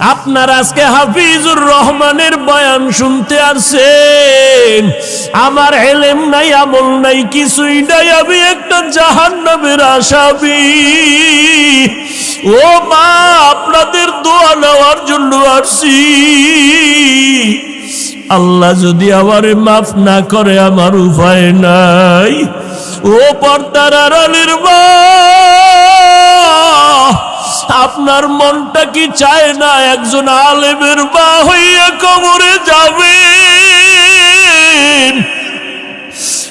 আপনার আজকে হাফিজুর রহমানের বয়ান শুনতে আসছেন। আমার এলেম নাই, আমল নাই, কিছুই নাই, আমি একটা জাহান্নামের আসামি। ও মা, আপনাদের দোয়া নেওয়ার জন্য আসছি। আল্লাহ যদি আমারে মাফ না করে, আমার উপায় নাই। ও পর্দার আড়ালের মা। আপনার মনটা কি চায় না একজন আলেমের বা হইয়া কবরে যাবে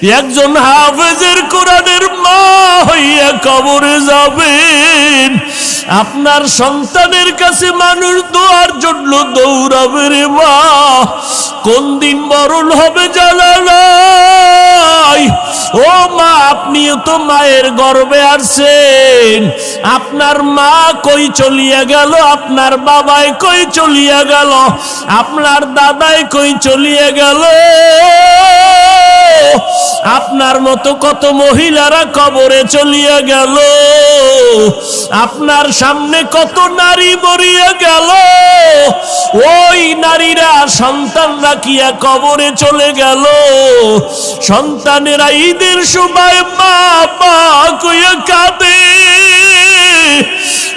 একজন হাফেজের কোরআনের মা হইয়া কবরে যাবেন। আপনার সন্তানের কাছে মানুষ দোয়ার জন্য দৌড়াবে রে মা। কোন দিন মরণ হবে নাই ও মা, আপনিও তো মায়ের গর্বে আসছেন আপনার মা কই চলিয়া গেল? আপনার বাবাই কই চলিয়া গেল? আপনার দাদাই কই চলিয়া গেল? আপনার মতো কত মহিলারা কবরে চলিয়া গেল? আপনার সামনে কত নারী মরিয়া গেল? ওই নারীরা সন্তান রাখিয়া কবরে চলে গেল? সন্তানেরা ঈদের সময় মা কইয়া কাঁদে।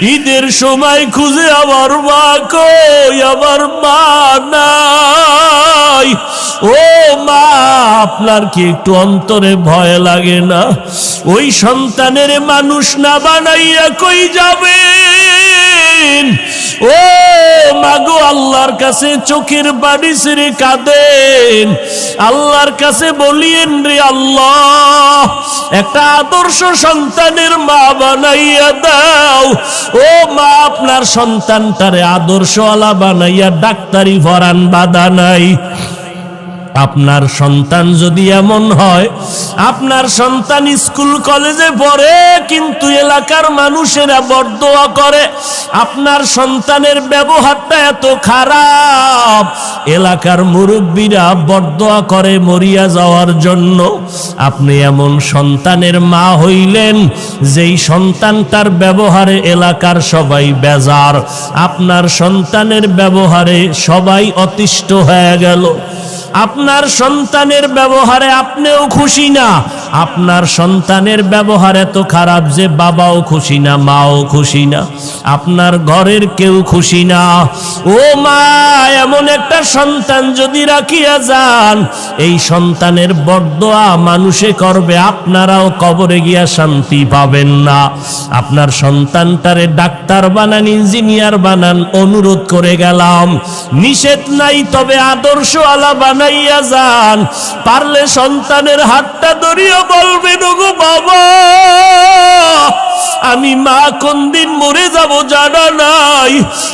ঈদের সময় খুঁজে আমার মা কই আমার মা নাই। ও মা, আপনার কি একটু অন্তরে ভয় লাগে না। ওই সন্তানের মানুষ না বানাইয়া কই যাবেন? ও মাগো আল্লাহর কাছে চোখের বাড়ি ছেড়ে কাঁদেন। আল্লাহর কাছে বলিয়েন রে আল্লাহ, একটা আদর্শ সন্তানের মা বানাইয়া দাও। ও মা, আপনার সন্তানটারে আদর্শওয়ালা বানাইয়া ডাক্তারি ভরান বাধা নাই। আপনার সন্তান যদি এমন হয়, আপনার সন্তান স্কুল, কলেজে পড়ে, কিন্তু এলাকার মানুষেরা বরদোয়া করে, আপনার সন্তানের ব্যবহারটা এত খারাপ। এলাকার মুরব্বীরা বরদোয়া করে মরিয়া যাওয়ার জন্য, আপনি এমন সন্তানের মা হইলেন, যেই সন্তানটার ব্যবহারে এলাকার সবাই বেজার। আপনার সন্তানের ব্যবহারে সবাই অতিষ্ঠ হয়ে গেল। আপনার সন্তানের ব্যবহারে আপনিও খুশি না। আপনার সন্তানের ব্যবহার এত খারাপ যে বাবাও খুশি না, মাও খুশি না। আপনার ঘরের কেউ খুশি না। ও মা, এমন একটা সন্তান যদি রাখিয়া যান, এই সন্তানের বরদোয়া মানুষে করবে, আপনারাও কবরে গিয়া শান্তি পাবেন না। আপনার সন্তানটারে ডাক্তার বানান, ইঞ্জিনিয়ার বানান, অনুরোধ করে গেলাম। নিষেধ নাই, তবে আদর্শ আলা বানাইয়া যান, পারলে সন্তানের হাতটা ধরিয়া বলবেন গো বাবা, আমি মা কোন দিন মরে যাব জানা নাই,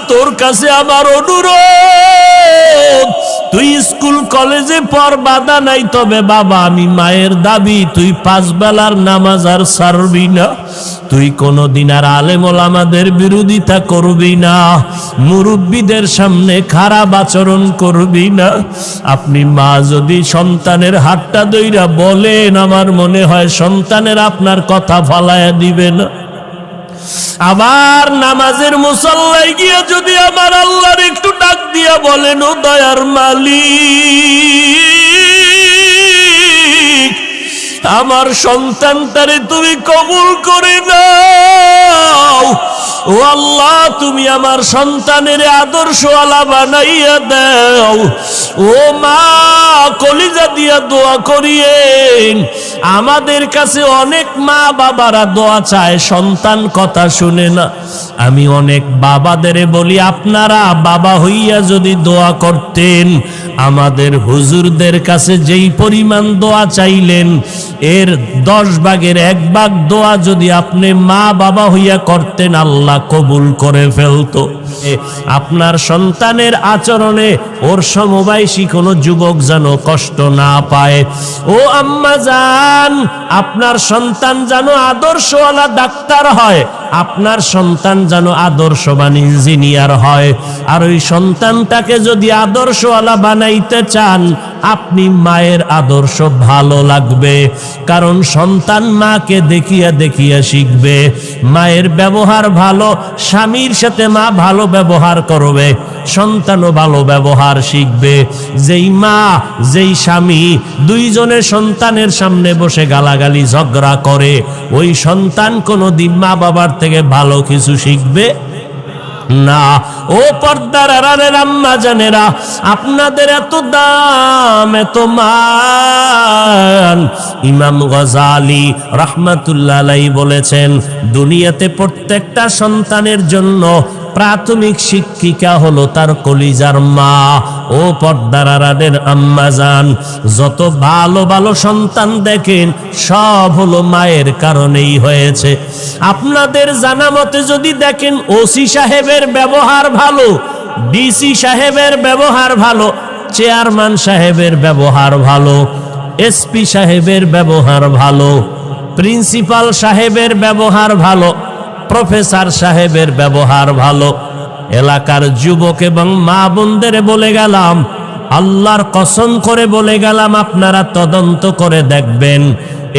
তোর কাছে আমার অনুরোধ, তুই স্কুল, কলেজে পর বাধা নাই, তবে বাবা, আমি মায়ের দাবি, তুই পাঁচ বেলার নামাজ আর সারবি না, তুই কোনদিন আর আলেমল আমাদের বিরোধিতা করবি না, মুরব্বীদের সামনে খারাপ আচরণ করবি না, আপনি মা যদি সন্তানের হাতটা দইরা বলেন, আমার মনে হয় সন্তানের আপনার কথা ফালায়া দিবেন আবার নামাজের মুসল্লায় গিয়ে যদি আমার আল্লাহর একটু ডাক দিয়া বলেন, ও দয়ার মালিক। আমার সন্তানটারে তুমি কবুল করে নাও। ও আল্লাহ, তুমি আমার সন্তানের আদর্শওয়ালা বানাইয়া দাও। ও মা, কলিজা দিয়া দোয়া করিয়েন। আমাদের কাছে অনেক মা বাবারা দোয়া চায়, সন্তান কথা শুনে না। আমি অনেক বাবাদের বলি, আপনারা বাবা হইয়া যদি দোয়া করতেন, আমাদের হুজুরদের কাছে যেই পরিমাণ দোয়া চাইলেন, এর দশ ভাগের এক ভাগ দোয়া যদি আপনি মা বাবা হইয়া করতেন, আল্লাহ কবুল করে ফেলতো। আপনার সন্তানের আচরণে ওর সমবয়সী কোনো যুবক যেন কষ্ট না পায়। ও আম্মা জান, আপনার সন্তান যেন আদর্শওয়ালা ডাক্তার হয়। আপনার সন্তান যেন আদর্শবান ইঞ্জিনিয়ার হয়। আর ওই সন্তানটাকে যদি আদর্শওয়ালা বানাইতে চান আপনি মায়ের আদর্শ ভালো লাগবে, কারণ সন্তান মাকে দেখিয়া দেখিয়া শিখবে, মায়ের ব্যবহার ভালো, স্বামীর সাথে মা ভালো ব্যবহার করবে, সন্তানও ভালো ব্যবহার শিখবে। যেই মা, যেই স্বামী দুইজনের সন্তানের সামনে বসে গালাগালি, ঝগড়া করে, ওই সন্তান কোনো দিন মা বাবার থেকে ভালো কিছু শিখবে? না। ও পর্দার আড়ালের আম্মা জানেরা আপনাদের এত দাম, এত মান। ইমাম গজালি রহমাতুল্লাহ বলেছেন, দুনিয়াতে প্রত্যেকটা সন্তানের জন্য প্রাথমিক শিক্ষিকা হলো তার কলিজার মা। ও পর্দার আড়ালের আম্মা যান যত ভালো ভালো সন্তান দেখেন, সব হলো মায়ের কারণেই হয়েছে। আপনাদের জানা মতে যদি দেখেন, ওসি সাহেবের ব্যবহার ভালো, ডিসি সাহেবের ব্যবহার ভালো, চেয়ারম্যান সাহেবের ব্যবহার ভালো, এসপি সাহেবের ব্যবহার ভালো, প্রিন্সিপাল সাহেবের ব্যবহার ভালো প্রফেসর সাহেবের ব্যবহার ভালো। এলাকার যুবক এবং মা বোনদের বলে গেলাম, আল্লাহর কসম করে বলে গেলাম, আপনারা তদন্ত করে দেখবেন।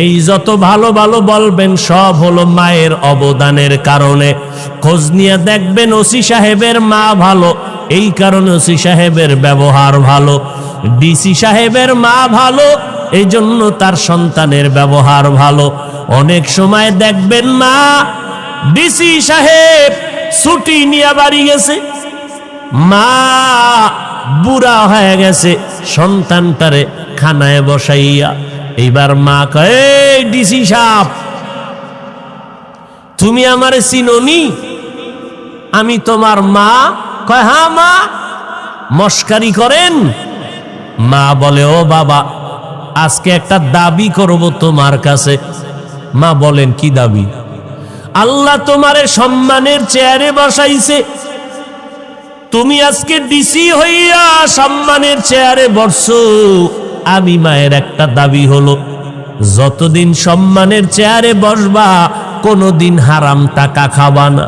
এই যত ভালো ভালো বলবেন, সব হলো মায়ের অবদানের কারণে। খোঁজ নিয়ে দেখবেন ওসি সাহেবের মা ভালো, এই কারণে ওসি সাহেবের ব্যবহার ভালো। ডিসি সাহেবের মা ভালো এই জন্য তার সন্তানের ব্যবহার ভালো। অনেক সময় দেখবেন মা ডিসি সাহেব ছুটি নিয়ে বাড়ি গেছে। মা বুড়া হয়ে গেছে সন্তানটারে খানায় বসাইয়া। এইবার মা কয়ে ডিসি সাপ তুমি আমারে চিনোনি? আমি তোমার মা কয় হ্যাঁ মা, মস্কারি করেন। মা বলে, ও বাবা, আজকে একটা দাবি করব তোমার কাছে। মা বলেন, কি দাবি? আল্লাহ তোমারে সম্মানের চেয়ারে বসাইছে। তুমি আজকে ডিসি হইয়া সম্মানের চেয়ারে বসছো। আমি মায়ের একটা দাবি হলো, যতদিন সম্মানের চেয়ারে বসবা, কোনোদিন হারাম টাকা খাবা না।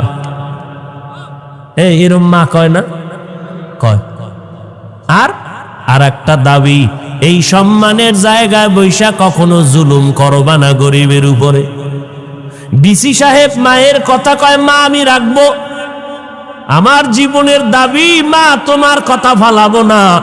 এই এরম মা কয় না? কয়। আর আর একটা দাবি, এই সম্মানের জায়গায় বৈশা কখনো জুলুম করবা না গরিবের উপরে। ডিসি সাহেব, মায়ের কথা কয়, মা, আমি রাখব। আমার জীবনের দাবি, মা, তোমার কথা ফালাবো না।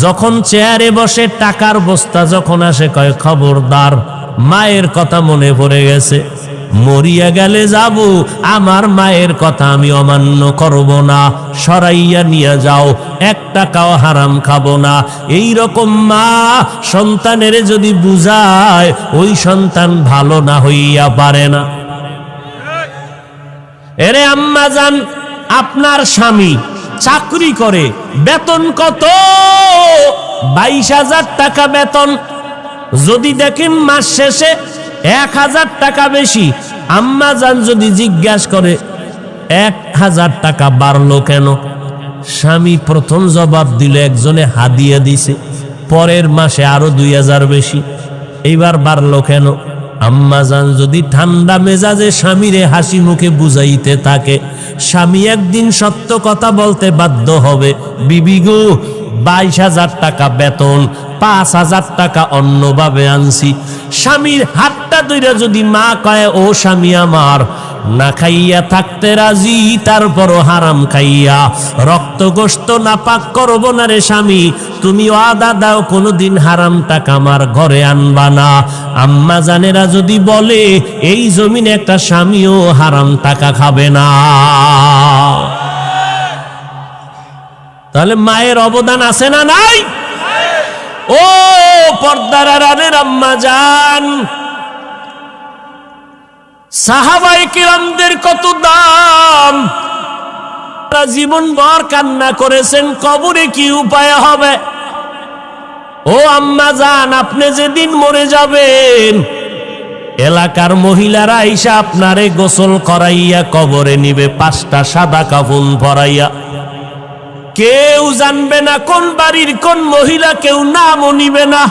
যখন চেয়ারে বসে, টাকার বস্তা যখন আসে, কয়, খবরদার, মায়ের কথা মনে পড়ে গেছে। মরিয়া গেলে যাব, আমার মায়ের কথা আমি অমান্য করব না। সরাইয়া নিয়ে যাও, এক টাকাও হারাম খাব না। এই রকম মা সন্তানের যদি বুঝায়, ওই সন্তান ভালো না হইয়া পারে না। এরে আম্মা যান আপনার স্বামী চাকরি করে, বেতন কত? বাইশ হাজার টাকা বেতন। যদি দেখেন মাস শেষে এক হাজার টাকা বেশি। আম্মা যান যদি জিজ্ঞাসা করে, এক হাজার টাকা বাড়লো কেন? স্বামী প্রথম জবাব দিল, একজনে হাদিয়া দিছে, পরের মাসে আরও দুই হাজার বেশি। এইবার বাড়লো কেন? আম্মা যান যদি ঠান্ডা মেজাজে স্বামীরে হাসি মুখে বুঝাইতে থাকে, স্বামী একদিন সত্য কথা বলতে বাধ্য হবে, বিবি গো, বাইশ হাজার টাকা বেতন, পাঁচ হাজার টাকা অন্যভাবে আনছি স্বামীর হাতটা ধরে যদি মা কয়, ও স্বামী আমার, না খাইয়া থাকতে রাজি, তারপরও হারাম খাইয়া। রক্ত গোস্ত না পাক করব না রে স্বামী তুমি আদা দাও, কোনোদিন হারাম টাকা আমার ঘরে আনবা না। আম্মা জানেরা যদি বলে, এই জমিনে একটা স্বামীও হারাম টাকা খাবে না। তাহলে মায়ের অবদান আছে না নাই? ও পর্দার আড়ালের আম্মা যান। সাহাবাই কিরামদের কত দাম? জীবন ভর কান্না করেছেন, কবরে কি উপায় হবে? ও আম্মা যান, আপনি যেদিন মরে যাবেন, এলাকার মহিলারা আইসা আপনারে গোসল করাইয়া কবরে নিবে, পাঁচটা সাদা কাফন পরাইয়া কেউ জানবে না কোন বাড়ির কোন মহিলা, কেউ নামও নিবে না।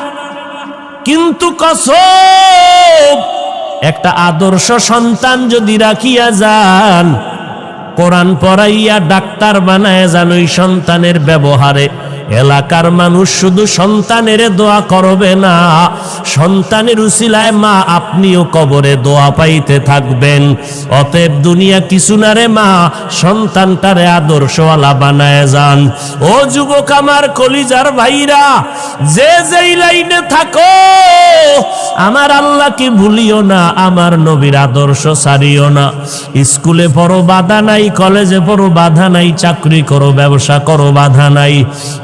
কিন্তু কসব একটা আদর্শ সন্তান যদি রাখিয়া যান, কোরআন পড়াইয়া ডাক্তার বানায় যান ওই সন্তানের ব্যবহারে। এলাকার মানুষ শুধু সন্তানের দোয়া করবে না, সন্তানের উসিলায় মা আপনিও কবরে দোয়া পাইতে থাকবেন। অতএব দুনিয়া কিছু না রে মা, সন্তানটারে আদর্শওয়ালা বানায় যান। ও যুবক আমার কলিজার ভাইরা, যে যেই লাইনে থাকো, আমার আল্লাহকে ভুলিও না, আমার নবীর আদর্শ সারিও না। স্কুলে পড়ো, বাধা নাই, কলেজে পড়ো, বাধা নাই, চাকরি করো, ব্যবসা করো, বাধা নাই।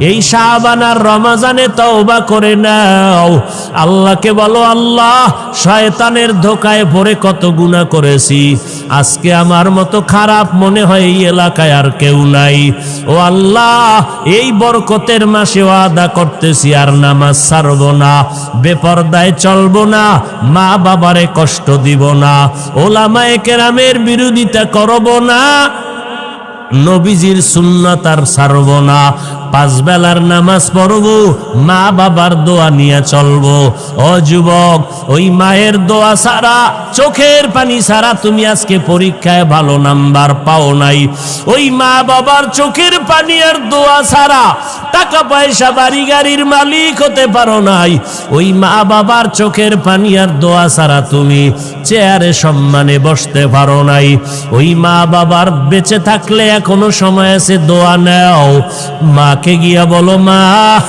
এই শাহবানার রমাজানে তওবা করে নাও। আল্লাহকে বলো, আল্লাহ, শয়তানের ধোকায় পড়ে কত গুনাহ করেছি। আজকে আমার মতো খারাপ মনে হয় এই এলাকায় আর কেউ নাই। ও আল্লাহ, এই বরকতের মাসে আদা করতেছি আর নামাজ ছাড়ব না। বেপরদায় চলবো না। মা বাবারে কষ্ট দিব না। ওলামায়ে কেরামের বিরোধিতা করব না। নবীজির সুন্নাত আর ছাড়ব না। পাঁচ বেলার নামাজ পড়ব, মা বাবার দোয়া নিয়ে চলবো। ও যুবক, ওই মায়ের দোয়া ছাড়া, চোখের পানি ছাড়া তুমি আজকে পরীক্ষায় ভালো নাম্বার পাও নাই। ওই মা বাবার চোখের পানি আর দোয়া ছাড়া টাকা পয়সা বাড়ি গাড়ির মালিক হতে পারো নাই। ওই মা বাবার চোখের পানি আর দোয়া ছাড়া তুমি চেয়ারে সম্মানে বসতে পারো নাই। ওই মা বাবার বেঁচে থাকলে এখনও সময় আছে দোয়া নেও। মাকে গিয়া বলো, মা,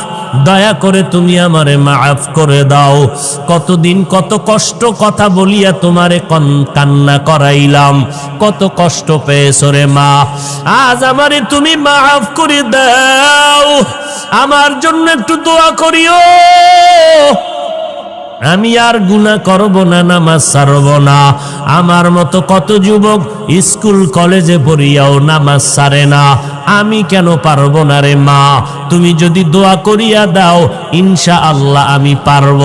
দয়া করে তুমি আমারে মাফ করে দাও। কতদিন কত কষ্ট কথা বলিয়া তোমারে কন- কান্না করাইলাম। কত কষ্ট পেয়েছ রে মা, আজ আমারে তুমি মাফ করে দাও। আমার জন্য একটু দোয়া করিও। আমি আর গুণা করব না, নামাজ সারব না। আমার মতো কত যুবক স্কুল, কলেজে পড়িয়াও নামাজ সারে না। আমি কেন পারব না রে মা? তুমি যদি দোয়া করিয়া দাও ইনশা আল্লাহ আমি পারব।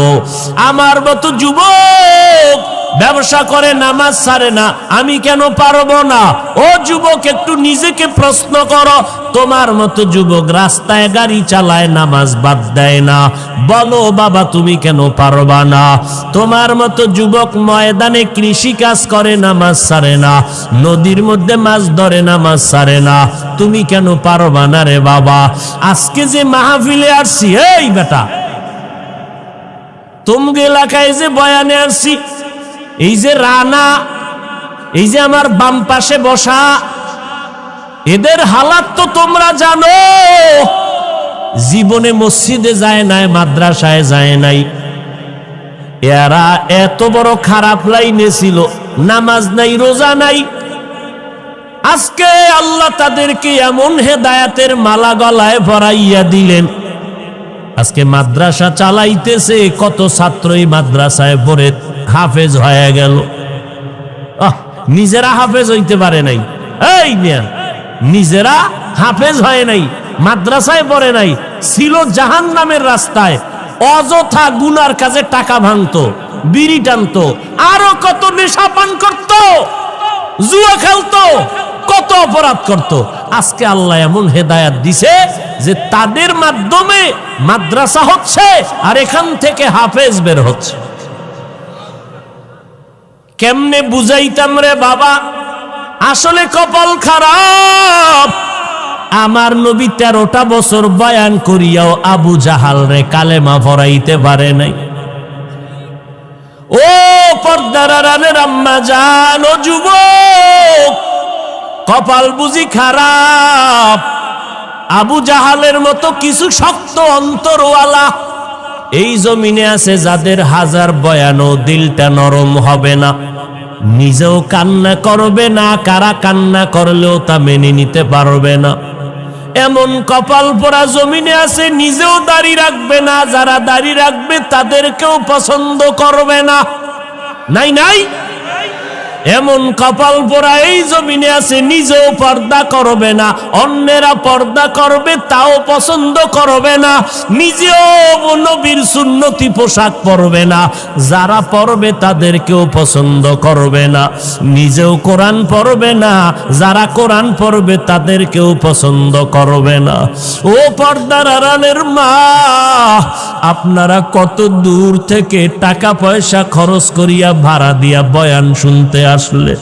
আমার মতো যুবক ব্যবসা করে, নামাজ সারে না। আমি কেন পারব না? ও যুবক, একটু নিজেকে প্রশ্ন করো। তোমার মতো যুবক রাস্তায় গাড়ি চালায়, নামাজ বাদ দেয় না। বলো, বাবা, তুমি কেন পারবা না? তোমার মতো যুবক ময়দানে কৃষি কাজ করে, নামাজ ছাড়ে না। নদীর মধ্যে মাছ ধরে, নামাজ সারে না। তুমি কেন পারবা না রে বাবা? আজকে যে মাহফিলে আসছি, এই বেটা। তুমগে এলাকায় যে বয়ানে আসছি এই যে রানা, এই যে আমার বাম পাশে বসা, এদের হালাত তো তোমরা জানো। জীবনে মসজিদে যায় নাই, মাদ্রাসায় যায় নাই। এরা এত বড় খারাপ লাইনে ছিল, নামাজ নাই, রোজা নাই। আজকে আল্লাহ তাদেরকে এমন হেদায়াতের মালা গলায় ভরাইয়া দিলেন। আজকে মাদ্রাসা চালাইতেছে, কত ছাত্রই মাদ্রাসায় পড়ে হাফেজ হয়ে গেল। নিজেরা হাফেজ হইতে পারে নাই। এই নিজেরা হাফেজ হয় নাই, মাদ্রাসায় পড়ে নাই, ছিল জাহান নামের রাস্তায়, অযথা গুনার কাজে টাকা ভাঙতো, বিড়ি টানতো, আরও কত নেশা পান করত, জুয়া খেলতো, কত অপরাধ করত। আজকে আল্লাহ এমন হেদায়াত দিছে যে তাদের মাধ্যমে মাদ্রাসা হচ্ছে আর এখান থেকে হাফেজ বের হচ্ছে। কেমনে বুঝাইতাম রে বাবা? আসলে কপাল খারাপ। আমার নবী তেরোটা বছর বয়ান করিয়াও আবু জাহাল রে কালেমা ভরাইতে পারে নাই। ও পর্দার জান ও যুবক, কপাল বুঝি খারাপ। আবু জাহালের মতো কিছু শক্ত অন্তরওয়ালা এই জমিনে আছে যাদের হাজার বয়ানও দিলটা নরম হবে না। নিজেও কান্না করবে না, কারা কান্না করলেও তা মেনে নিতে পারবে না। এমন কপাল পরা জমিনে আছে, নিজেও দাড়ি রাখবে না, যারা দাড়ি রাখবে তাদেরকেও পছন্দ করবে না। নাই নাই? এমন কপাল পোড়া এই জমিনে আছে, নিজেও পর্দা করবে না, অন্যেরা পর্দা করবে, তাও পছন্দ করবে না, নিজেও নবীর সুন্নতি পোশাক পরবে না, যারা পরবে তাদেরকেও পছন্দ করবে না, নিজেও কোরআন পড়বে না, যারা কোরআন পড়বে তাদেরকেও পছন্দ করবে না। ও পর্দার আড়ালের মা, আপনারা কত দূর থেকে টাকা পয়সা খরচ করিয়া ভাড়া দিয়া বয়ান শুনতে আসলে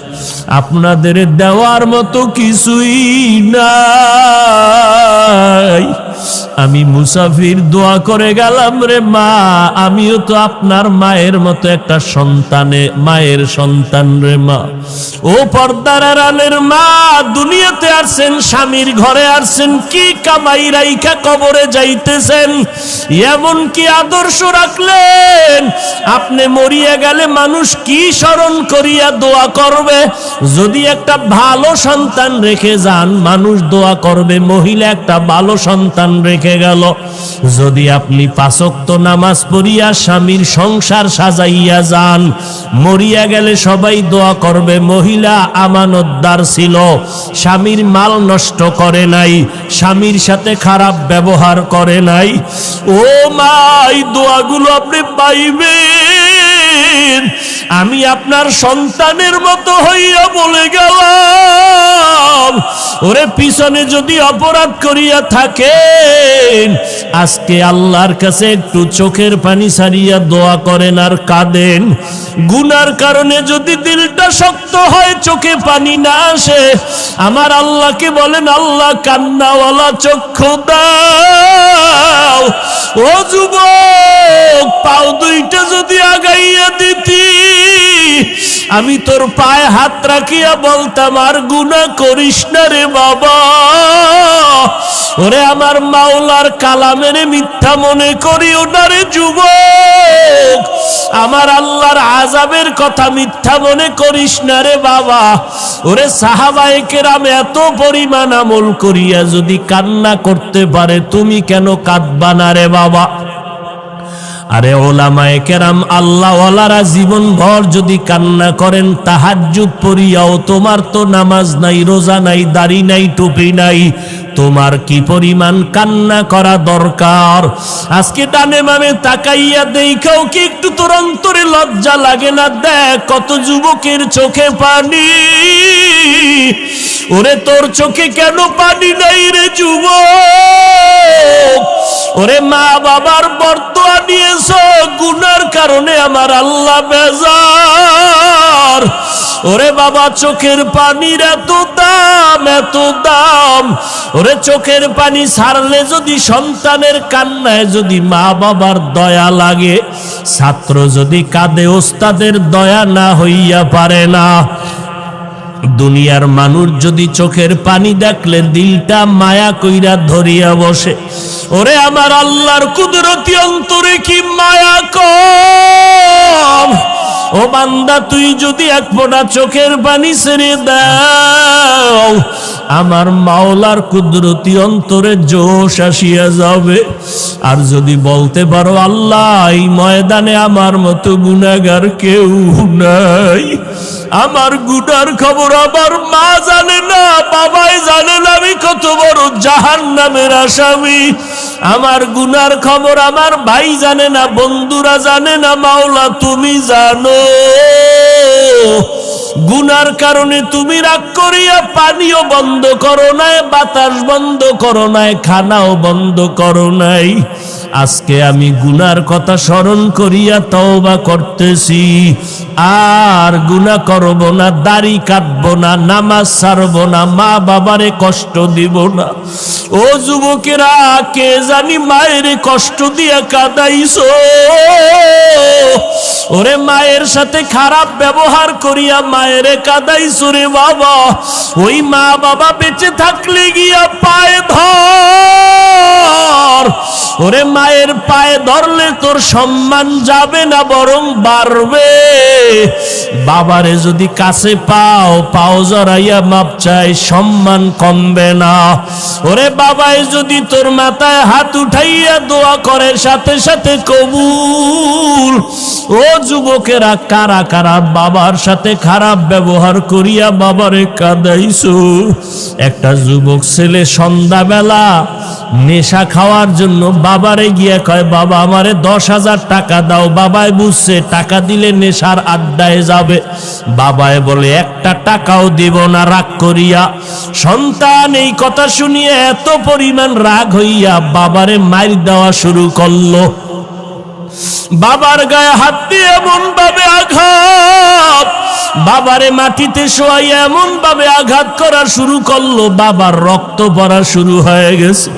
আপনাদের দেওয়ার মতো কিছুই নাই। আমি মুসাফির দোয়া করে গেলাম রে মা, আমিও তো আপনার মায়ের মতো একটা সন্তানে, মায়ের সন্তান রে মা। ও পর্দার আড়ালের মা, দুনিয়াতে আসছেন স্বামীর ঘরে আসছেন কি কামাই রাইখা কবরে যাইতেছেন? এমন কি আদর্শ রাখলেন? আপনি মরিয়া গেলে মানুষ কি স্মরণ করিয়া দোয়া করবে। যদি একটা ভালো সন্তান রেখে যান, মানুষ দোয়া করবে, মহিলা একটা ভালো সন্তান রেখে গেল। যদি আপনি পাঁচক্ত নামাজ পড়িয়া স্বামীর সংসার সাজাইয়া যান, মরিয়া গেলে সবাই দোয়া করবে, মহিলা আমানতদার ছিল, স্বামীর মাল নষ্ট করে নাই, স্বামীর সাথে খারাপ ব্যবহার করে নাই। ও মা এই দোয়াগুলো আপনি পাইবেন। আমি আপনার সন্তানের মতো হইয়া বলে গেলাম। ওরে, পিছনে যদি অপরাধ করিয়া থাকেন, আজকে আল্লাহর কাছে একটু চোখের পানি সারিয়া দোয়া করেন আর কাঁদেন। গুনার কারণে যদি দিলটা শক্ত হয়, চোখে পানি না আসে, আমার আল্লাহকে বলেন, আল্লাহ, কান্নাওয়ালা চক্ষু দাও। ও যুবক, পাও দুইটা যদি আগাইয়া দিতি। আমি তোর পায়ে হাত রাখিয়া বলতাম, আর গুণা করিস না রে বাবা। ওরে আমার মাওলার কালামের মিথ্যা মনে করি ওনারে যুবক। আমার আল্লাহর আজাবের কথা মিথ্যা মনে করিস না রে বাবা। ওরে সাহাবায়ে কেরাম, এত পরিমাণ আমল করিয়া যদি কান্না করতে পারে, তুমি কেন কাঁদবা না রে বাবা? আরে ওলামায় কেরাম আল্লাহ ওয়ালারা জীবন ভর যদি কান্না করেন তাহার যুগ পড়িয়াও তোমার তো নামাজ নাই, রোজা নাই, দাড়ি নাই, টুপি নাই। তোমার কি পরিমাণ কান্না করা দরকার? আজকে ডানে মামে তাকাইয়া দেখাও কি একটু তোর অন্তরে লজ্জা লাগে না? দেখ কত যুবকের চোখে পানি। ওরে তোর চোখে কেন পানি নাই রে যুবক? ওরে মা বাবার বর্তমান নিয়েছ, গুনার কারণে আমার আল্লাহ বেজার। ওরে বাবা, চোখের পানির এত দাম এত দাম। ওরে চোখের পানি ছাড়লে যদি সন্তানের কান্নায় যদি মা বাবার দয়া লাগে, ছাত্র যদি কাঁদে, ওস্তাদের দয়া না হইয়া পারে না। দুনিয়ার মানুষ যদি চোখের পানি দেখলে, দিলটা মায়া কইরা ধরিয়া বসে, ওরে আমার আল্লাহর কুদরতি অন্তরে কি মায়া কম? ও বান্দা, তুই যদি এক ফোঁটা চোখের পানি ছেড়ে দাও, আমার মাওলার কুদরতি অন্তরে জোশ আসিয়া যাবে। আর যদি বলতে পারো, আল্লাহ, এই ময়দানে আমার মতো গুনাগার কেউ নাই। আমার গুনার খবর আমার মা জানে না বাবাই জানে না আমি কত বড় জাহান নামের আসামি। আমার গুনার খবর আমার ভাই জানে না, বন্ধুরা জানে না, মাওলা তুমি জানো। গুনার কারণে তুমি রাগ করিয়া পানিও বন্ধ করো নাই, বাতাস বন্ধ করো নাই, খানাও বন্ধ করো নাই। আজকে আমি গুনার কথা স্মরণ করিয়া তওবা করতেছি। আর গুনা করব না, দাড়ি কাটব না, নামাজ ছাড়ব না, মা বাবারে কষ্ট দিব না। ও যুবকেরা, কে জানি মায়ের কষ্ট দিয়া কাদাইছো? ওরে মায়ের সাথে খারাপ ব্যবহার করিয়া মায়েরে কাদাইছো রে বাবা। ওই মা বাবা বেঁচে থাকলে গিয়া পায়ে ধর। ওরে মায়ের পায়ে ধরলে তোর সম্মান যাবে না, বরং বাড়বে। বাবারে যদি কাছে পাও পাও জড়াইয়া মাপ চাই, সম্মান কমবে না। ওরে বাবাই যদি তোর মাথায় হাত উঠাইয়া দোয়া করে, সাথে সাথে কবুল। ও যুবকেরা, কারা কারা বাবার সাথে খারাপ ব্যবহার করিয়া বাবারে কাদাইছো? একটা যুবক ছেলে সন্ধ্যাবেলা নেশা খাওয়ার জন্য বাবারে গিয়ে কয়, বাবা, আমারে দশ হাজার টাকা দাও। বাবাই বুঝছে, টাকা দিলে নেশার আড্ডায় যাবে। বাবায় বলে, একটা টাকাও দিব না, রাগ করিয়া। সন্তান এই কথা শুনিয়ে এত পরিমাণ রাগ হইয়া বাবারে মার দেওয়া শুরু করল। বাবার গায়ে হাত দিয়ে এমন ভাবে আঘাত, বাবারে মাটিতে শোয়াই এমন ভাবে আঘাত করা শুরু করল। বাবার রক্ত পড়া শুরু হয়ে গেছে।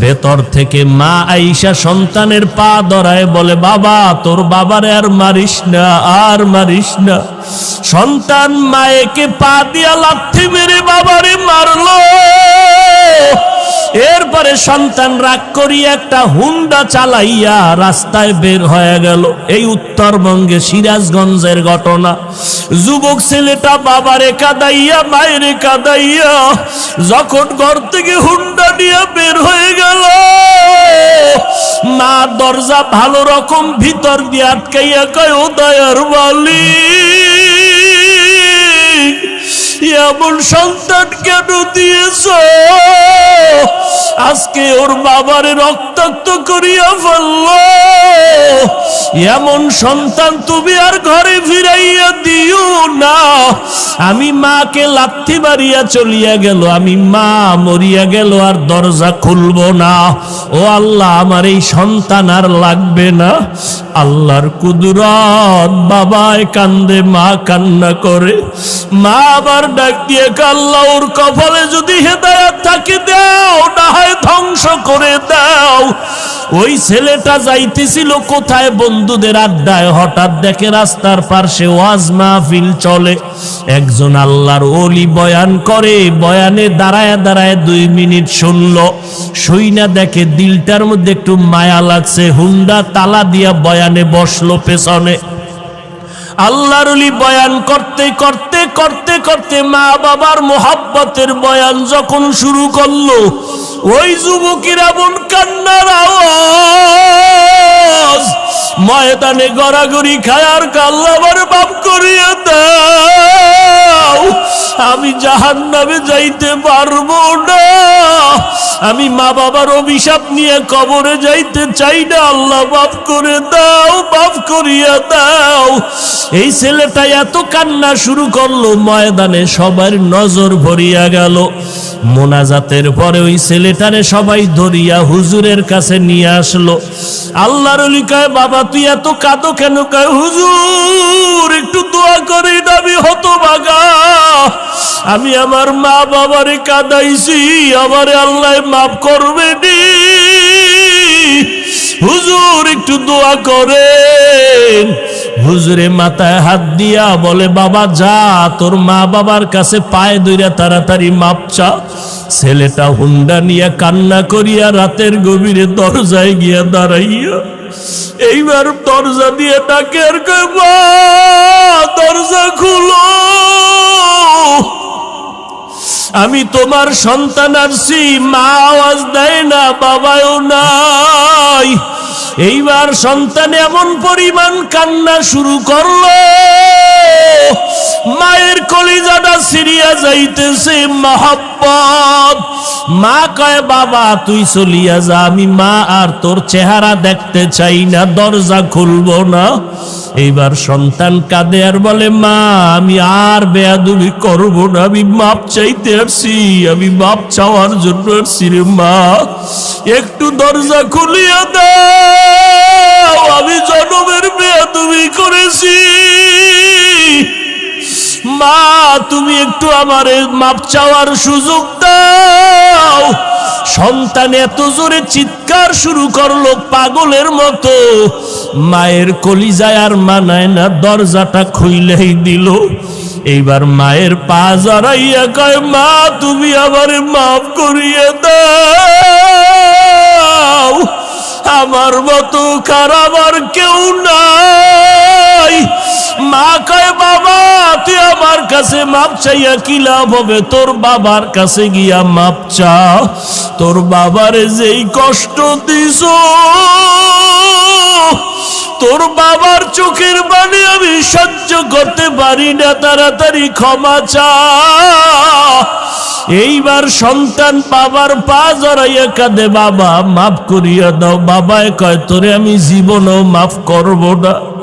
ভেতর থেকে মা আইসা সন্তানের পা ধরায় বলে, বাবা, তোর বাবারে আর মারিস না, আর মারিস না। সন্তান মায়েকে পা দিয়া লাথি মেরে বাবারে মারলো। এরপরে সন্তান রাগ করি একটা হুন্ডা চালাইয়া রাস্তায় বের হয়ে গেল। এই উত্তরবঙ্গে সিরাজগঞ্জের ঘটনা। যুবক ছেলেটা বাবারে কাদাইয়া, মায়েরে কাদাইয়া যখন ঘর থেকে হুন্ডা নিয়ে বের হয়ে গেল, মা দরজা ভালো রকম ভিতর দিয়ে আটকাইয়া কয়, ও দয়ার মালিক। এমন সন্তান কেন দিয়েছ? আজকে ওর বাবারে রক্তাক্ত করিয়া ফেলল। এমন সন্তান তুমি আর ঘরে ফিরাইয়া দিও না। আমি মাকে লাথি মারিয়া চলিয়া গেল, আমি মা মরিয়া গেল আর দরজা খুলবো না। ও আল্লাহ, আমার এই সন্তান আর লাগবে না। আল্লাহর কুদরত বাবায় কান্দে, মা কান্না করে। মা আবার ডাক দিয়ে কাল্লা ওর কপালে যদি হেদায়াত থাকে, দাও, না হয় ধ্বংস করে দাও। ওই ছেলেটা যাইতেছিল কোথায় বন্ধুদের আড্ডায়? হঠাৎ দেখে রাস্তার পার্শ্বে ওয়াজ মাহফিল চলে। একজন আল্লাহর ওলি বয়ান করে, বয়ানে দাঁড়ায় দাঁড়ায় দুই মিনিট শুনলো। শুইনা দেখে দিলটার মধ্যে একটু মায়া লাগছে। হুন্ডা তালা দিয়া বয়ানে বসল পেছনে। আল্লাহর অলি বয়ান করতে করতে করতে করতে মা বাবার মোহাব্বতের বয়ান যখন শুরু করল ওই যুবকের এমন কান্নার আওয়াজ। ময়দানে গড়াগড়ি খায়ার কাল্লাবার বাপ করিয়ে দাও। আমি জাহান নামে যাইতে পারব না। আমি মা বাবার অভিশাপ নিয়ে কবরে যাইতে চাই না। আল্লাহ মাফ করে দাও বাপ করিয়া দাও। এই ছেলেটা এত কান্না শুরু করল, ময়দানে সবার নজর ভরিয়া গেল। মোনাজাতের পরে ওই ছেলেটারে সবাই ধরিয়া হুজুরের কাছে নিয়ে আসলো। আল্লাহর কয়, বাবা, তুই এত কাঁদো কেন? কয়, হুজুর, একটু দোয়া করে আমি হতভাগা। আমি আমার মা বাবারে কাদাইছি, আমারে আল্লাহ মাফ করবে নি। হুজুর, একটু দোয়া করেন। হুজুরে মাথায় হাত দিয়া বলে, বাবা, যা, তোর মা বাবার কাছে পায়ে দইরা তাড়াতাড়ি মাপ চা। ছেলেটা হুন্ডা নিয়ে কান্না করিয়া রাতের গভীরে দরজায় গিয়া দাঁড়াইয়া, এইবার দরজা দিয়ে ডাকে আর দরজা খুলো। আমি তোমার সন্তান আসছি মা আওয়াজ দেয় না বাবাও নাই। এইবার সন্তান এমন পরিমাণ কান্না শুরু করল। মায়ের কলিজাটা সিরিয়া যাইতেছে, মহাব্বত। মা কয়, বাবা, তুই চলিয়া যা, আমি মা আর তোর চেহারা দেখতে চাই না, দরজা খুলবো না। এইবার সন্তান কাঁদে আর বলে, মা, আমি আর বেয়াদুবি করব না, আমি মাপ চাইতে আসছি, আমি মাপ চাওয়ার জন্য আসছি রে মা। একটু দরজা খুলিয়া দাও আমি জনমের তুমি করেছি। মা, তুমি একটু আমারে মাপ চাওয়ার সুযোগ দাও। সন্তান এত জোরে চিৎকার শুরু করল পাগলের মতো। মায়ের কলিজায় আর মানায় না, দরজাটা খুইলেই দিল। এইবার মায়ের পা জড়াইয়া কয়, মা, তুমি আমারে মাফ করিয়ে দাও। আমার মতো খারাপ কেউ নাই। মা কয়, বাবা, তুই আমার কাছে মাপ চাইয়া কি লাভ হবে? তোর বাবার কাছে গিয়া মাপ চা তোর বাবারে যেই কষ্ট দিস তোর বাবার চোখের বাণী আমি সহ্য করতে পারি না। তাড়াতাড়ি ক্ষমা চা। এইবার সন্তান পাবার পা জড়াইয়া কাঁদে, বাবা, মাফ করিয়া দাও। বাবায় কয়, তোরে আমি জীবনও মাফ করব না।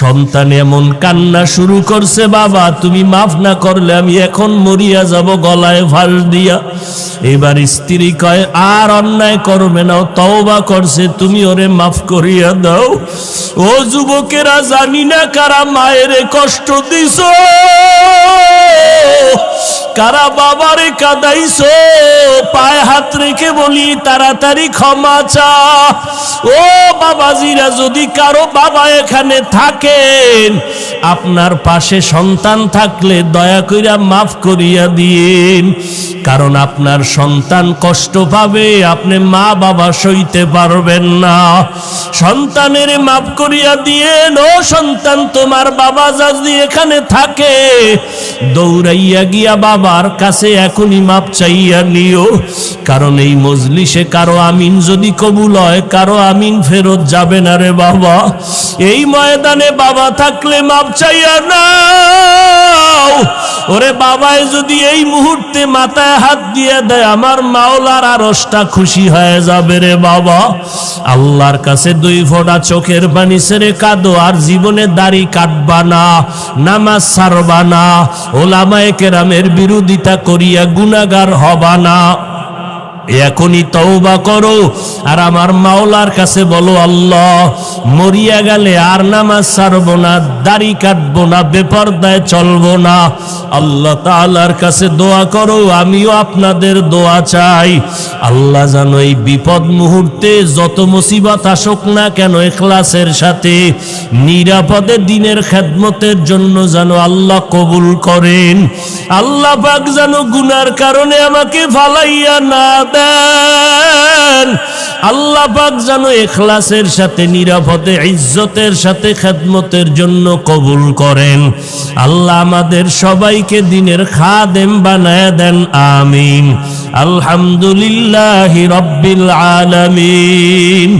সন্তান এমন কান্না শুরু করছে, বাবা, তুমি মাফ না করলে আমি এখন মরিয়া যাব গলায় ফাঁস দিয়া। এবার স্ত্রী কয়, আর অন্যায় করবে না তওবা করছে, তুমি ওরে মাফ করিয়া দাও। ও যুবকেরা, জানি না কারা মায়ের কষ্ট দিছ, কারা বাবারে কাদাইছো, পায়ে হাত রেখে বলি, তাড়াতাড়ি ক্ষমা চা ও বাবাজিরা, যদি কারও বাবা এখানে থাকেন, আপনার পাশে সন্তান থাকলে দয়া কইরা মাফ করিয়া দিন। কারণ আপনার সন্তান কষ্ট পাবে, আপনি মা বাবা সইতে পারবেন না। সন্তানের মাফ করিয়া দিয়েন ও সন্তান, তোমার বাবা যদি এখানে থাকে, দৌড়াইয়া গিয়া বাবার কাছে এখনই মাপ চাইয়া নিও। কারণ এই মজলিসে কারও আমিন যদি কবুল হয়, কারও আমিন ফেরত যাবে না রে বাবা। এই ময়দানে বাবা থাকলে মাপ চাইয়া না ওরে বাবায় যদি এই মুহূর্তে মাথায় হাত দিয়ে দেয়, আমার মাওলার আরসটা খুশি হয়ে যাবে রে বাবা। আল্লাহর কাছে দুই ফোঁটা চোখের পানি সেরে কাঁদো, আর জীবনে দাড়ি কাটবা না, নামাজ সারবা না, ওলামায়ে কেরামের বিরোধিতা করিয়া গুণাগার হবা না। এখনই তওবা করো। আর আমার মাওলার কাছে বলো, আল্লাহ, মরিয়া গেলে আর নামাজ ছাড়বো না, দাড়ি কাটবো না, বেপরদায় চলবো না। আল্লাহ তাআলার কাছে দোয়া করো, আমিও আপনাদের দোয়া চাই। আল্লাহ জানো এই বিপদ মুহূর্তে যত মুসিবত আসুক না কেন এখলাসের সাথে, নিরাপদে দিনের খেদমতের জন্য যেন আল্লাহ কবুল করেন। আল্লাহ পাক যেন গুনার কারণে আমাকে ফালাইয়া না দেন। আল্লাহ পাক যেন এখলাসের সাথে, নিরাপদে, ইজ্জতের সাথে খেদমতের জন্য কবুল করেন। আল্লাহ আমাদের সবাইকে দিনের খাদেম বানায় দেন, আমিন। আলহামদুলিল্লাহ রব্বিল আলামিন।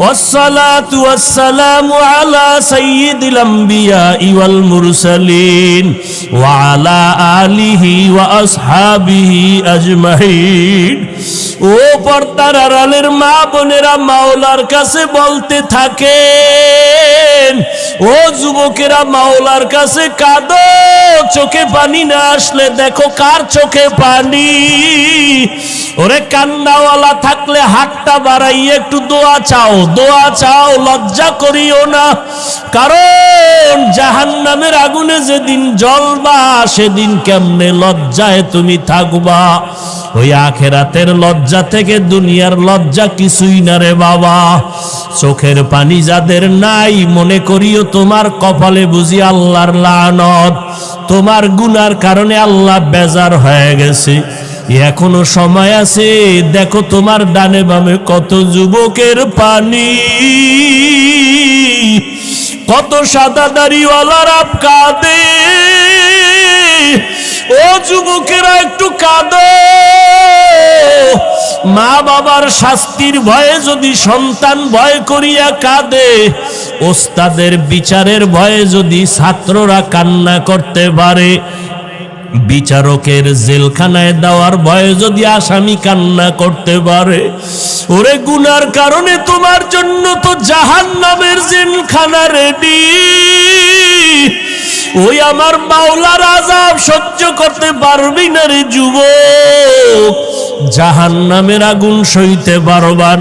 والصلاة والسلام على سيد الأنبياء والمرسلين وعلى آله وأصحابه أجمعين ও পর্দার আড়ালের মা বোনেরা মাওলার কাছে বলতে থাকেন ও যুবকেরা মাওলার কাছে কাঁদো চোখে পানি না আসলে দেখো কার চোখে পানি ওরে কান্নাওয়ালা থাকলে হাতটা বাড়াইয়ে একটু দোয়া চাও দোয়া চাও, লজ্জা করিও না। কারণ জাহান নামের আগুনে যেদিন জ্বলবা, সেদিন কেমনে লজ্জায় তুমি থাকবা। ওই আখেরাতের লজ্জা থেকে দুনিয়ার লজ্জা কিছুই না রে বাবা। চোখের পানি যাদের নাই, মনে করিও তোমার কপালে বুঝি আল্লাহর লানত। তোমার গুনার কারণে আল্লাহ বেজার হয়ে গেছে। এখনও সময় আছে। দেখো তোমার ডানে বামে কত যুবকের পানি। কত সাদা দাড়িওয়ালারা কাঁদে। ও যুবকেরা একটু কাঁদো। মা বাবার শাস্তির ভয়ে যদি সন্তান ভয় করিয়া কাঁদে, ওস্তাদের বিচারের ভয়ে যদি ছাত্ররা কান্না করতে পারে বিচারকের জেলখানায় দেওয়ার ভয়ে যদি আসামি কান্না করতে পারে, ওরে গুনার কারণে তোমার জন্য তো জাহান নামের জেলখানা রেডি ওই আমার মাওলার আজাব সহ্য করতে পারবি না রে যুবক। জাহান নামের আগুন সইতে পারবা